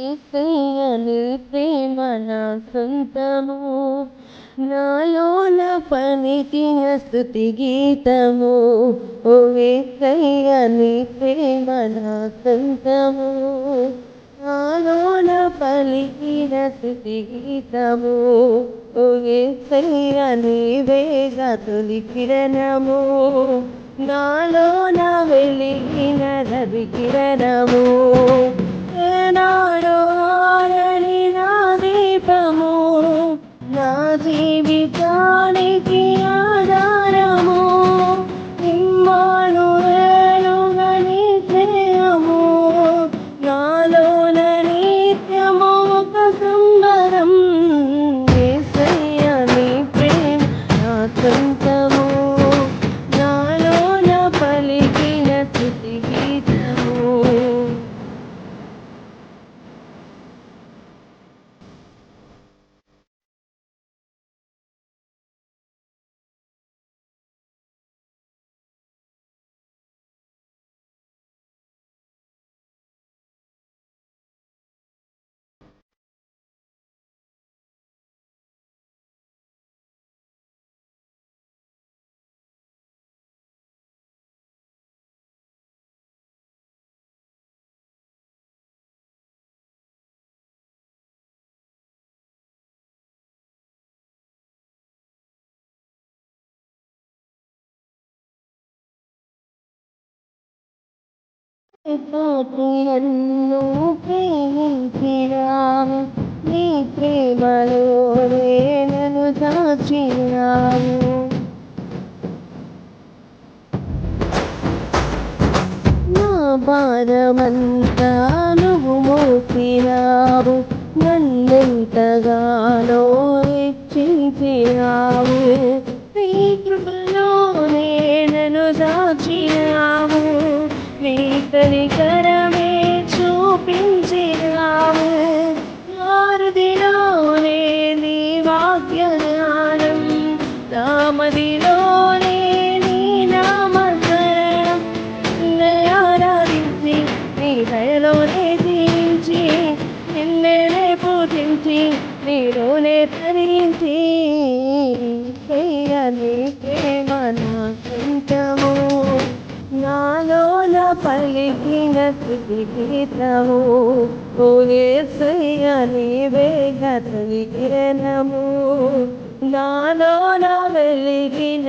ఏసయ్యని ప్రేమ నా సొంతము నాలోన పలికిన స్థుతి గీతము. ఓ ఏసయ్యని ప్రేమ నా సొంతము నాలోన పలికిన స్థుతి గీతము. ఓ ఏసయ్యని వేగ తొలి కిరణము నాలోన వెలిగిన రవి కిరణము. నన్ను ప్రేమించినావు. నీ ప్రేమలో నన్ను దాచినావు నా భారమంతా నువ్వు మోపినావు. నన్నెంతగానో హెచ్చించినావు నీ కృపలోనే నన్ను దాచినావు నీ కనికరమే చూపించినావు. నారుదిలోనే నీ వాక్యజ్ఞానం నామదిలోనే నీ నామకరణం. నిన్నే ఆరాధించి నీ దయలోనే జీవించి నిన్నే పూజించి నీలోనే తరించి. చేయని పలికిన స్థితి గీతము ఓ యేసయ్యని వేగ కిరణము. నాలోన వెలిగిన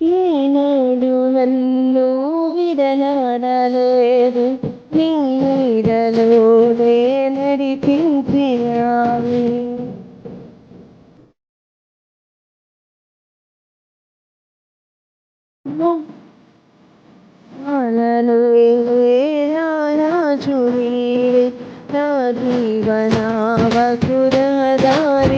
కిరణము ఏనాడు నన్ను విడనాడలేదు నీ నీడలోనే నడిపించినావు అలలు రాజుని నా జీవనావకురదారి నా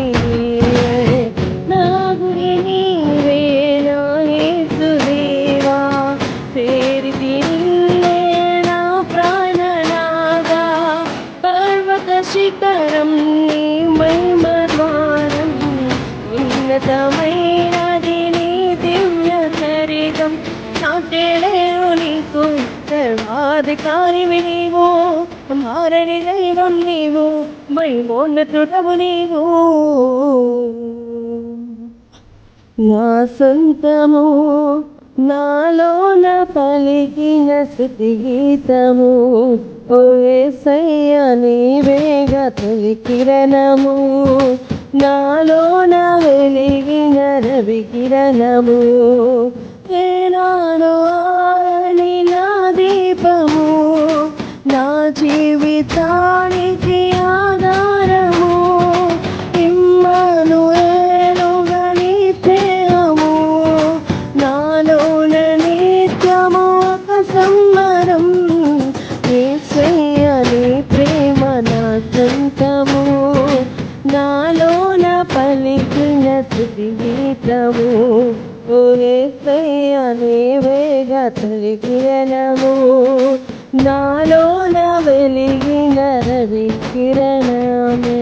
శిఖరం నీ మహిమ ద్వారం ఉన్నతమైనది నీ దివ్య చరితం. నాటేలేవు నీకు సర్వాధికారి నీవు మారని దైవం నీవు మహిమోన్నతుడవు నీవు. నా సొంతము నాలోన పలికిన స్థుతి గీతము ఓ నీవేగ తొలి కిరణము. నాలోన వెలిగిన రవి కిరణము ఏనాడు నా దీపము. నా జీవితానికి ఆ గీతము ఓ యేసయ్య నీవేగ తొలి కిరణము నాలోన వెలిగిన రవి కిరణమే